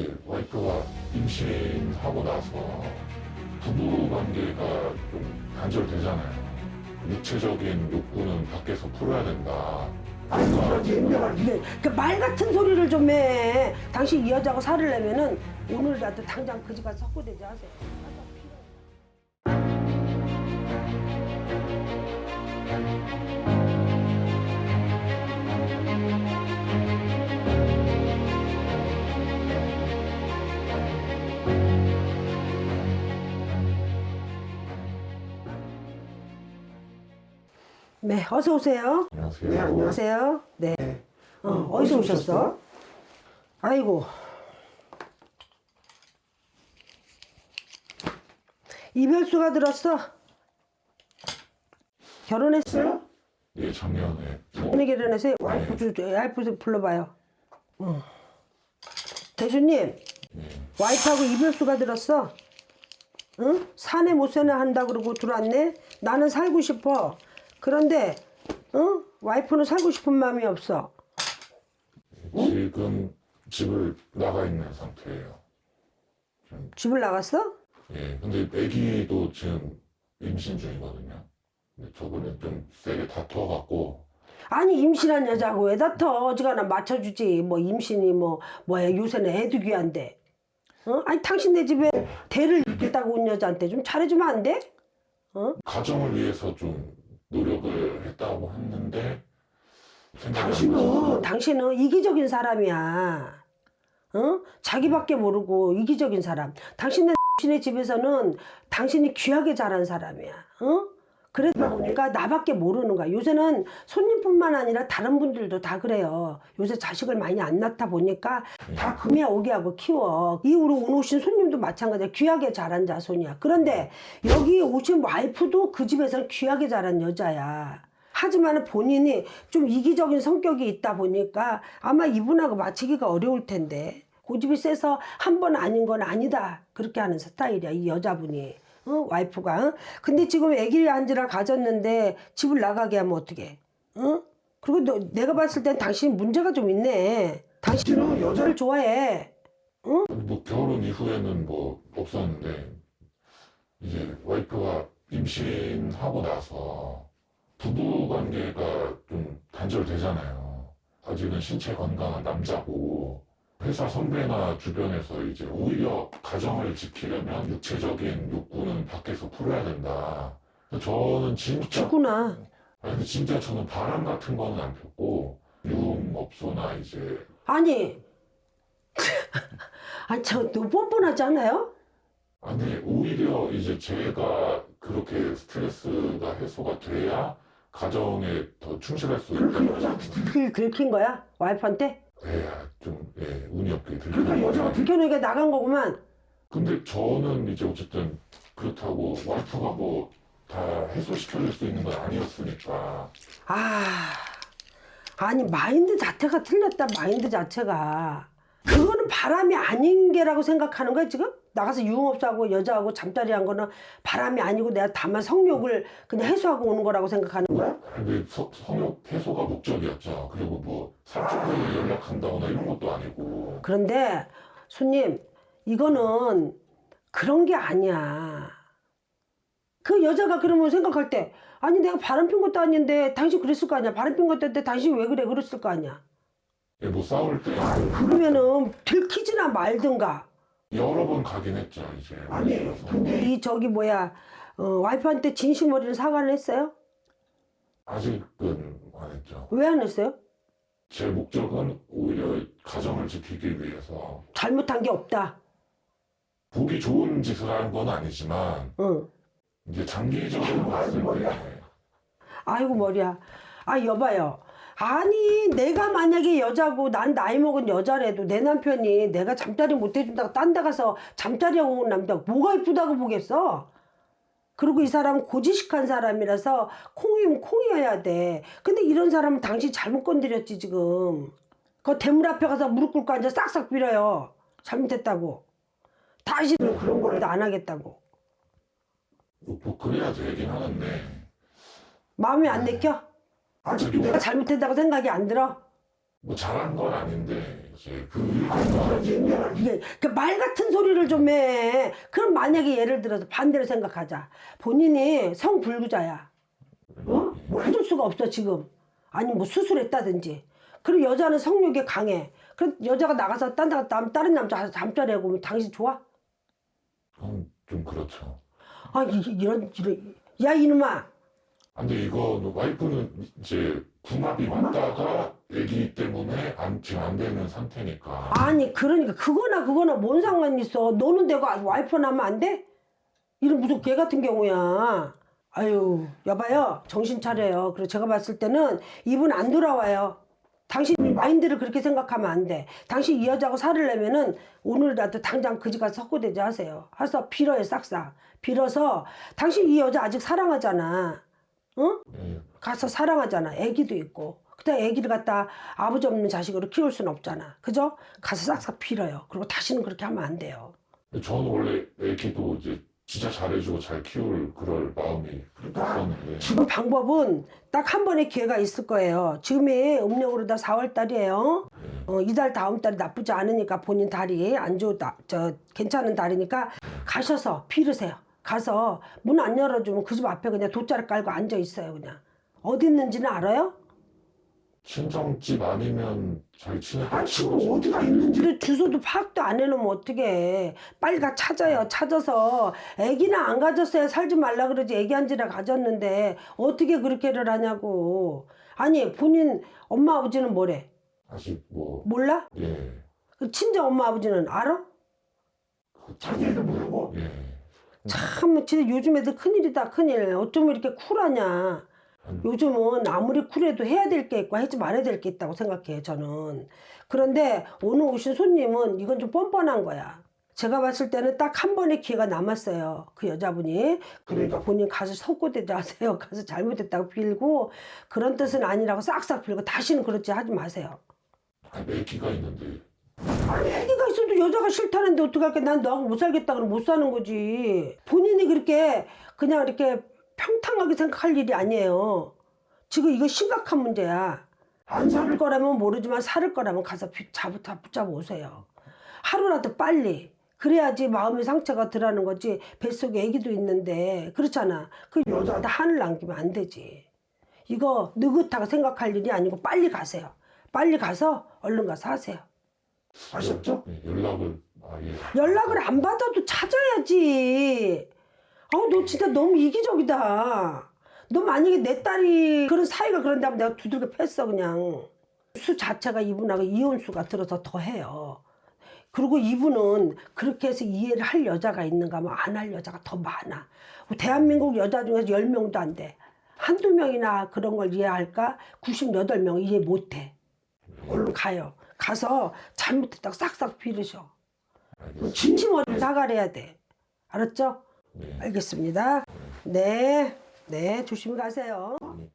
이제 와이프가 임신하고 나서 부부 관계가 좀 단절되잖아요. 육체적인 욕구는 밖에서 풀어야 된다. 그러니까 네, 그말 같은 소리를 좀 해. 당신 이 여자하고 살으려면은 오늘이라도 당장 그 집 가서 석고대지 하세요. 네, 어서 오세요. 안녕하세요. 네, 안녕하세요. 안녕하세요. 네. 어, 어디서 오셨어? 아이고. 이별수가 들었어. 결혼했어요? 예, 작년에 뭐 언니 결혼해서 와이프 주- 와이프 좀 불러봐요. 응. 대주님, 와이프하고 이별수가 들었어. 응? 사내 못 사내 한다 그러고 들어왔네. 나는 살고 싶어. 그런데, 응? 와이프는 살고 싶은 마음이 없어. 지금 집을 나가 있는 상태예요. 집을 나갔어? 예, 근데 아기도 지금 임신 중이거든요. 근데 저번에 좀 세게 다퉈갖고 아니 임신한 여자하고 왜 다퉈 어지간한 맞춰주지 뭐 임신이 뭐 뭐야 요새는 애도 귀한데 어? 아니 당신네 집에 대를 잇겠다고 온 여자한테 좀 잘해주면 안 돼? 어? 가정을 위해서 좀 노력을 했다고 했는데 당신은 당신은 이기적인 사람이야 어? 자기밖에 모르고 이기적인 사람 당신네 당신의 집에서는 당신이 귀하게 자란 사람이야 어? 그러다 보니까 나밖에 모르는 거야. 요새는 손님뿐만 아니라 다른 분들도 다 그래요. 요새 자식을 많이 안 낳다 보니까 다 금이야 오게 하고 키워. 이후로 오신 손님도 마찬가지야. 귀하게 자란 자손이야. 그런데 여기 오신 와이프도 그 집에서는 귀하게 자란 여자야. 하지만 본인이 좀 이기적인 성격이 있다 보니까 아마 이분하고 맞추기가 어려울 텐데 고집이 세서 한 번 아닌 건 아니다 그렇게 하는 스타일이야 이 여자분이 어? 와이프가 어? 근데 지금 아기를 한지를 가졌는데 집을 나가게 하면 어떡해 어? 그리고 너, 내가 봤을 땐 당신 문제가 좀 있네 당신은 여자를 좋아해 뭐 결혼 이후에는 뭐 없었는데 이제 와이프가 임신하고 나서 부부 관계가 좀 단절되잖아요. 아직은 신체 건강한 남자고 회사 선배나 주변에서 이제 오히려 가정을 지키려면 육체적인 욕구는 밖에서 풀어야 된다. 저는 진짜 죽구나 아니 진짜 저는 바람 같은 거는 안 폈고 유흥업소나 이제 아니 아니 저너 뻔뻔하지 않아요? 아니 오히려 이제 제가 그렇게 스트레스가 해소가 돼야 가정에 더 충실할 수 있다고 글 긁힌 거야 와이프한테? 해야 좀 예, 운이 없게 그러니까 들리고 여자가 들켜놓으니까 나간 거구만 근데 저는 이제 어쨌든 그렇다고 와이프가 뭐 다 해소시켜줄 수 있는 건 아니었으니까 아, 아니 마인드 자체가 틀렸다. 마인드 자체가 그거는 바람이 아닌 게라고 생각하는 거야 지금? 나가서 유흥업소하고 여자하고 잠자리 한 거는 바람이 아니고 내가 다만 성욕을 그냥 해소하고 오는 거라고 생각하는 거야? 근데 서- 성욕 해소가 목적이었죠 그리고 뭐 사적으로 연락한다거나 이런 것도 아니고 그런데 손님 이거는 그런 게 아니야. 그 여자가 그러면 생각할 때 아니 내가 바람 핀 것도 아닌데 당신 그랬을 거 아니야. 바람 핀 것도 아닌데 당신 왜 그래 그랬을 거 아니야. 예, 뭐 싸울 때 그러면은 들키지나 말든가. 여러 번 가긴 했죠 이제 아니, 근데 이 저기 뭐야 어, 와이프한테 진심 어린 사과를 했어요? 아직은 안 했죠 왜 안 했어요? 제 목적은 오히려 가정을 지키기 위해서 잘못한 게 없다. 보기 좋은 짓을 한 건 아니지만 응. 이제 장기적으로 봤을 때 아이고 머리야. 아 여봐요. 아니 내가 만약에 여자고 난 나이 먹은 여자라도 내 남편이 내가 잠자리 못 해준다고 딴 데 가서 잠자리 하고 온 남자 뭐가 이쁘다고 보겠어? 그리고 이 사람은 고지식한 사람이라서 콩이면 콩이어야 돼. 근데 이런 사람은 당신 잘못 건드렸지 지금. 그 대물 앞에 가서 무릎 꿇고 앉아 싹싹 빌어요. 잘못했다고. 다시는 그런 거라도 안 하겠다고. 뭐 그래야 되긴 하는데 마음에 안 내켜? 아직도 내가 잘못했다고 생각이 안 들어? 뭐 잘한 건 아닌데 있었지. 그 일도 이게 그말 같은 소리를 좀 해. 그럼 만약에 예를 들어서 반대로 생각하자. 본인이 성불구자야. 어? 해줄 수가 없어 지금. 아니 뭐 수술했다든지. 그리고 여자는 성욕이 강해. 그럼 여자가 나가서 딴데 갔다 다른 남자 잠자리하고 오면 당신 좋아? 음, 좀 그렇죠. 아 이, 이런 이런 야 이놈아. 아, 근데 이거 와이프는 이제 궁합이 맞다가 아기 때문에 안, 지금 안 되는 상태니까. 아니 그러니까 그거나 그거나 뭔 상관 있어. 너는 되고 와이프 나면 안 돼? 이런 무슨 개 같은 경우야. 아유 여봐요 정신 차려요. 그리고 제가 봤을 때는 이분 안 돌아와요. 당신 마인드를 그렇게 생각하면 안 돼. 당신 이 여자하고 살을 내면은 오늘이라도 당장 그 집 가서 석고대지 하세요. 해서 빌어요 싹싹. 빌어서 당신 이 여자 아직 사랑하잖아. 응? 예. 가서 사랑하잖아. 애기도 있고. 그때 애기를 갖다 아버지 없는 자식으로 키울 수는 없잖아. 그죠? 가서 싹싹 빌어요. 그리고 다시는 그렇게 하면 안 돼요. 저는 원래 애기도 이제 진짜 잘해주고 잘 키울 그럴 마음이 있었는데. 지금 방법은 딱 한 번의 기회가 있을 거예요. 지금이 음력으로 다 4월 달이에요. 어, 이달 다음 달이 나쁘지 않으니까 본인 달이 안 좋다, 저 괜찮은 달이니까 가셔서 빌으세요. 가서 문 안 열어주면 그 집 앞에 그냥 돗자리 깔고 앉아 있어요. 그냥 어디 있는지는 알아요? 친정집 아니면 저희 친해도 아, 지금 어디가 있는지도 주소도 파악도 안 해놓으면 어떡해. 빨리 가 찾아요. 찾아서 애기나 안 가졌어야 살지 말라 그러지. 애기 한지라 가졌는데 어떻게 그렇게를 하냐고. 아니 본인 엄마 아버지는 뭐래? 아직 뭐, 몰라? 예. 그 친정 엄마 아버지는 알아? 자기도 모르고. 예. 참 진짜 요즘 애들 큰일이다 큰일. 어쩜 이렇게 쿨하냐. 요즘은 아무리 쿨해도 해야 될 게 있고 하지 말아야 될 게 있다고 생각해요 저는. 그런데 오늘 오신 손님은 이건 좀 뻔뻔한 거야. 제가 봤을 때는 딱 한 번의 기회가 남았어요 그 여자분이. 그러니까 본인 가서 석고대자 하세요. 가서 잘못했다고 빌고 그런 뜻은 아니라고 싹싹 빌고 다시는 그렇지 하지 마세요. 아, 애기가 있는데. 애기가 있어도 여자가 싫다는데 어떡할게. 난 너하고 못 살겠다 그러면 못 사는 거지. 본인이 그렇게 그냥 이렇게 평탄하게 생각할 일이 아니에요. 지금 이거 심각한 문제야. 안 살 거라면 모르지만 살을 거라면 가서 비- 잡아 붙잡아 오세요. 하루라도 빨리. 그래야지 마음의 상처가 덜하는 거지. 뱃속에 애기도 있는데. 그렇잖아. 그 여자한테 한을 남기면 안 되지. 이거 느긋하게 생각할 일이 아니고 빨리 가세요. 빨리 가서 얼른 가서 하세요 아셨죠? 예, 연락을 아예. 연락을 안 받아도 찾아야지. 아우 너 진짜 너무 이기적이다. 너 만약에 내 딸이 그런 사이가 그런데 하면 내가 두들겨 팼어 그냥. 수 자체가 이분하고 이혼수가 들어서 더 해요. 그리고 이분은 그렇게 해서 이해를 할 여자가 있는가 하면 안 할 여자가 더 많아. 대한민국 여자 중에서 10명도 안 돼. 한두 명이나 그런 걸 이해할까? 98명 이해 못 해. 얼른 가요. 가서 잘못했다고 싹싹 빌으셔. 진심 어린 사과를 해야 돼. 알았죠? 네. 알겠습니다. 네. 네, 조심히 가세요. 네.